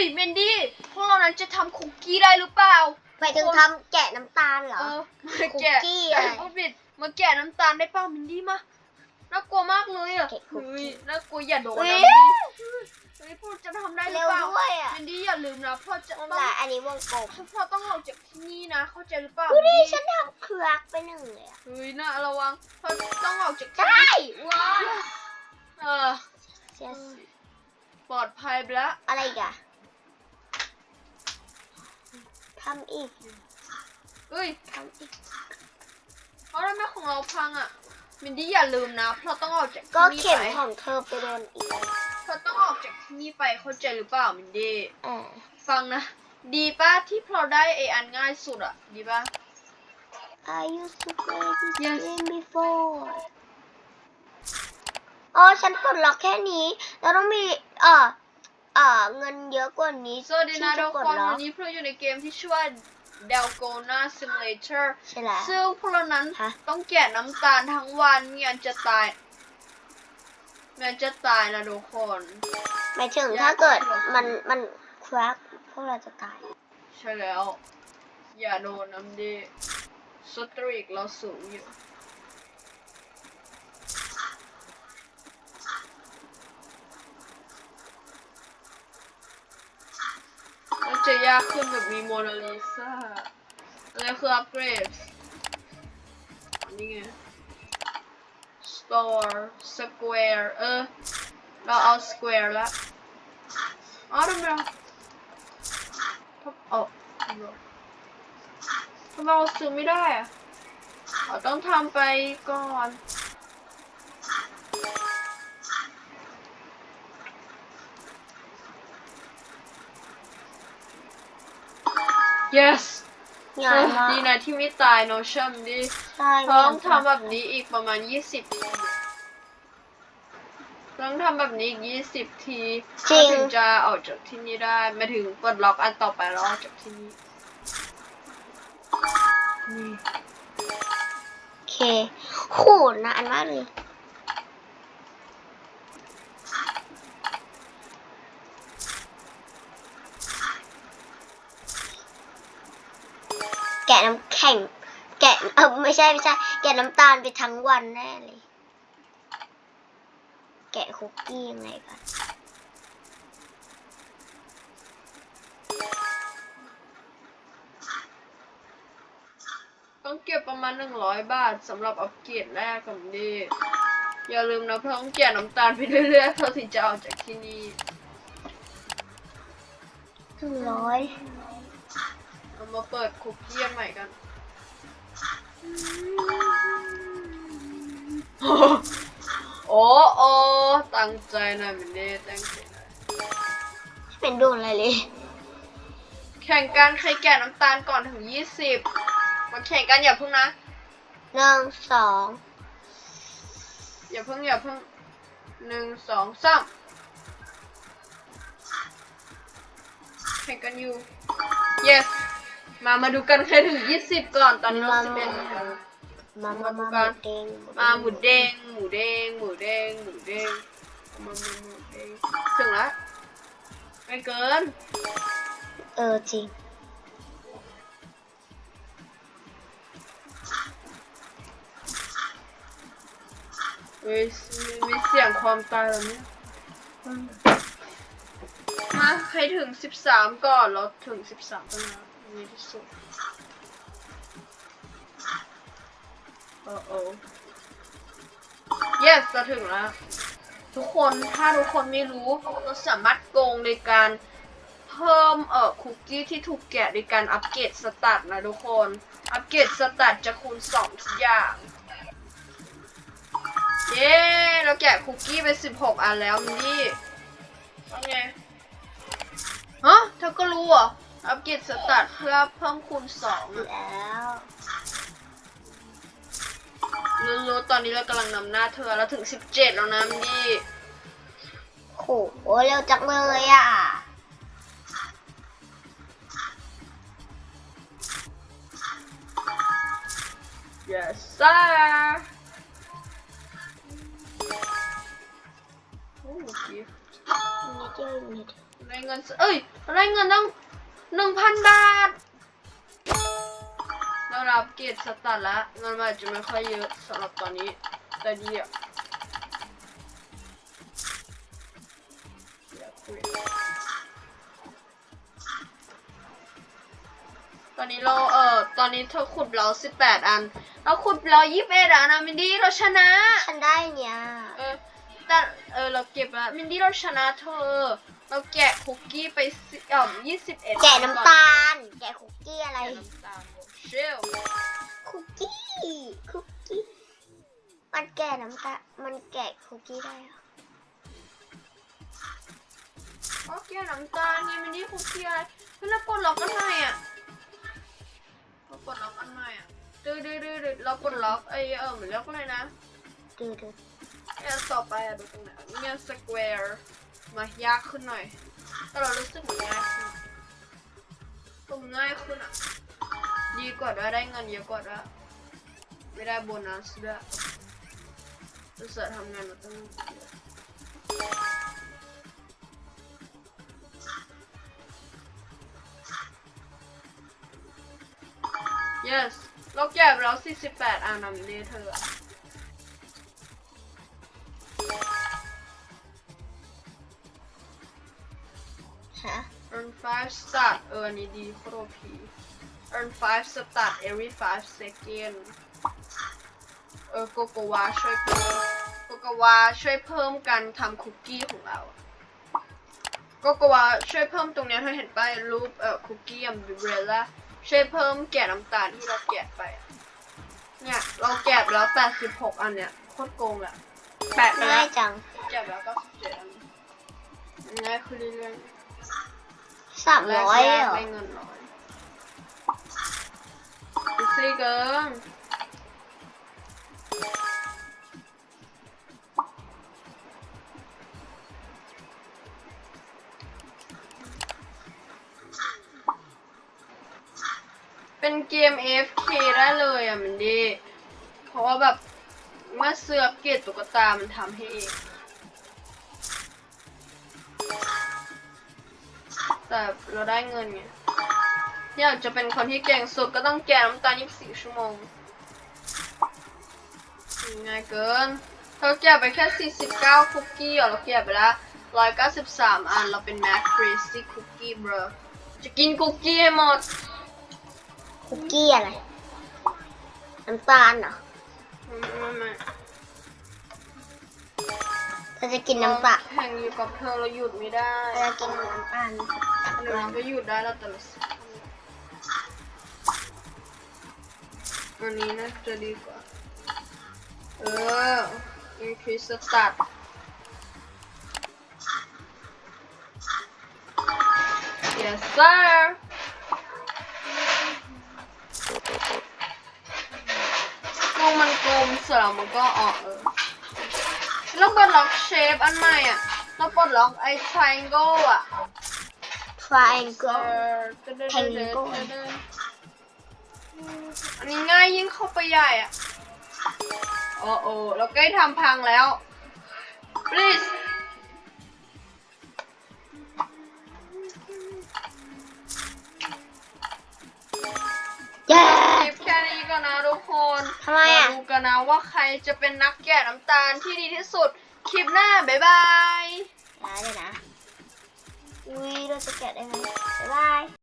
ยเมนดี้พวกเรานั้นจะทำคุกกี้ได้หรือเปล่าหมายถึงทำแกะน้ำตาลเหรอ เออมาคุกแกะกี้อะไรพูดผิดมาแกะน้ำตาลได้เปล่าเมนดี้มาน่ากลัวมากเลยอะแกะคุกกี้ เฮ้ยน่ากลัวอย่าโดนอุ๊นะยเมนดี้เฮ้ยพวกจะทำได้หรืเร็อวเปล่าด้วยอะเมนดี้อย่าลืมนะพ่อจะนั่นต้องแหละอันนี้วงกลมพ่อต้องออกจากที่นี่นะ เข้าใจหรือเปล่าดูดิเมนดี้ฉันทำเครือกไปหนึ่งเลยอะเฮ้ยน่าระวังพ่อต้องออกจากที่ใช่นี่ว้าวเออ Yes ปลอดภัยไปแล้ว อะไรอีกอะ ทำอีกเอ้ยทำอีก เพราะทำไมของเราพังอะ มินดี้อย่าลืมนะเพราะต้องออกจากก็ที่นี่เข็มไปของเธอไปโดนอีกอันเพราะต้องออกจากที่นี่ไปเข้าใจหรือเปล่ามินดี้ อ่าฟังนะ ดีป่ะที่เราได้ไออันง่ายสุดอะ ดีป่ะ I used to play this Yes. game before อ๋อฉันปลดล็อกแค่นี้ แล้วต้องมี เอ่อ เอ่อเงินเยอะกว่านี้สวัสดีที่นะจะทุกปลดคนล็อวักนนี้พวกเราอยู่ในเกมที่ชื่อว่า Dalgona Simulator ใช่แล้วซึ่งพวกเรานั้นฮะต้องแกะน้ำตาลทั้งวันเมียนจะตายเมียนจะตายนะทุกคนหมายถึงถ้าเกิดมันมันครักพวกเราจะตาย ใช่แล้ว อย่าโดนน้ำดีสตรีกเราสูงอยู่ มันจะ ยากขึ้นแบบมีโมนาลิซาอะไรคืออัปเกรดนี่ไง store square เออ เราเอา square ละอ๋อทำไมเราทำเอาทำไมเราทำไมเราซื้อไม่ได้อะเราต้องทำไปก่อน yes ง่ายมากดีนะที่ไม่ตายโนชั่มดีใช่ต้องทำแบบนี้อีกประมาณ20ทีต้องทำแบบนี้อีก20ทีเราถึงจะออกจากที่นี่ได้มาถึงปลดล็อกอันต่อไปแล้วออกจากที่นี่นี่โอเคโหนานมากเลยะน้ำแข็ง แกะเออไม่ใช่ไม่ใช่ แกะน้ำตาลไปทั้งวันแน่เลย แกะคุกกี้ยังไงกันต้องเก็บประมาณ100บาทสำหรับอัปเกรดแรกกับนี่อย่าลืมนะเพื่อต้องแกะน้ำตาลไปเรื่อยๆเพื่อที่จะออกจากที่นี่ถึงร้อย เรามาเปิดคุกกี้อันใหม่กันโอ้โอ้ตั้งใจหน่อยมันดีตั้งใจหน่อยไม่เป็นโดนอะไรเลย แข่งกันใครแก่น้ำตาลก่อนถึงยี่สิบมาแข่งกันอย่าเพิ่งนะหนึ่งสองอย่าเพิ่งอย่าเพิ่งหนึ่งสองสามแข่งกันอยู่ yes มามาดูกันใครถึงยี่สิบก่อนตอนนี้เราสิบเอ็ดมามามามาหมูเด้งมาหมูเด้งหมูเด้งหมูเด้งหมูเด้งมามาหมูเด้งถึงแล้วไม่เกิน เออจริงเฮ้ยมีเสียงความตายแล้วเนี่ยมาใครถึงสิบสามก่อนเราถึงสิบสามแล้ว ดีที่สุดโอ้โอ้ yes เราถึงแล้ว ทุกคนถ้าทุกคนไม่รู้เราสามารถโกงในการเพิ่มเอ่อคุกกี้ที่ถูกแกะในการอัปเกรดสแตทนะทุกคน อัปเกรดสแตทจะคูณสองทุกอย่าง เย้เราแกะคุกกี้ไปสิบหกอันแล้วมินดี้ว่าไงฮะเธอก็รู้เหรอ อัปเกรดสแตทเพื่อเพิ่มคูณสองอะแล้วรู้ๆตอนนี้เรากำลังนำหน้าเธอเราถึงสิบเจ็ดแล้วนะมินดี้โหเร็วจังเลยอะ yes sir โอ้ gift เดียวอีกนิดได้เงินสเอ้ยเราได้เงินตั้ง หนึ่งพันบาท เรารับเกียรติสตาร์ทแล้วเงินมันอาจจะไม่ค่อยเยอะสำหรับตอนนี้ แต่ดีอะอยากคุยตอนนี้เราเออตอนนี้เธอขุดเราสิบแปดอัน เราขุดเรายี่สิบเอ็ดอันนะมินดี้เราชนะ ฉันได้เนี่ย เออแต่เออเราเก็บแล้วมินดี้เราชนะเธอ เราแกะคุกกี้ไปสิเอ่อยี่สิบเอ็ดแกะน้ำตาล แกะคุกกี้อะไร แกะน้ำตาลเชลคุกกี้ คุกกี้ มันแกะน้ำตาล มันแกะคุกกี้ได้เหรอโอเคน้ำตาลนี่มินดี้คุกกี้อะไรเฮ้ยเราปลดล็อกอันใหม่อะเราปลดล็อกอันใหม่อะดื้อดื้อดื้อดื้อเราปลดล็อกไอเออเหมือนเรียกว่าอะไรนะดูดูเนี่ยต่อไปอะดูตรงไหนเนี่ยสแควร์ มายากขึ้นหน่อย แต่เรารู้สึกง่ายขึ้นตรงง่ายขึ้นอะ ดีกว่าด้วยได้เงินเยอะกว่าด้วยไม่ได้โบนัสด้วยรู้สึกทำงานมาตั้งเยอะ yes เราเก็บแล้ว48อันนำดีเธอ ฮะ earn 5 start เอออันนี้ดีโคตรพี earn 5 start every 5 second เออโกโกวาช่วยเพิ่มโกโกวาช่วยเพิ่มการทำคุกกี้ของเราโกโกวาช่วยเพิ่มตรงเนี้ยเธอเห็นป้ายรูปเอ่อคุกกี้อัมบิเรล่าช่วยเพิ่มแกะน้ำตาลที่เราแกะไปอะเนี่ยเราแกะไปแล้ว 86 อันเนี่ยโคตรโกงอะแปะไปแล้ง่ายวจัง แกะไปแล้ว97อันมันง่ายขึ้นเรื่อยๆ สามร้อยแรกเหรอๆได้เงินร้อยดูสิเกินเป็นเกม AFK ได้เลยอะมันดี เพราะว่าแบบเมื่อเสือกเกตตุ๊กตา มันทำให้เอง แต่เราได้เงินไงอยากจะเป็นคนที่เก่งสุดก็ต้องแก่น้ำตาล24 ชั่วโมงง่ายเกิน เราแก่ไปแค่ 49 คุกกี้เหรอเราแก่ไปแล้ว193 อัน เราเป็น Mac Crazy Cookie bro จะกินคุกกี้ให้หมด คุกกี้อะไร น้ำตาลเหรอไม่ไม่ไม่เธอจะกินน้ำตาลแข่งอยู่กับเธอเราหยุดไม่ได้เธอจะกินน้ำตาล เดี๋ยวมันก็หยุดได้แล้วแต่ละสิอันนี้น่าจะดีกว่าเออ increase the start yes sir วงมันกลมเสร็จแล้วมันก็ออกเออแล้วปลดล็อกเชฟอันใหม่อะเราปลดล็อกไอ้ triangle อะ triangle อันนี้ง่ายยิ่งเข้าไปใหญ่อะโอ้โอ้เราใกล้ทำพังแล้ว please เย้ คลิปแค่นี้ก่อนนะทุกคนทำไมอะาดูกันนะว่าใครจะเป็นนักแกะน้ำตาลที่ดีที่สุด คลิปหน้า บ๊ายบายร้ายเลยนะ we don't forget. Bye.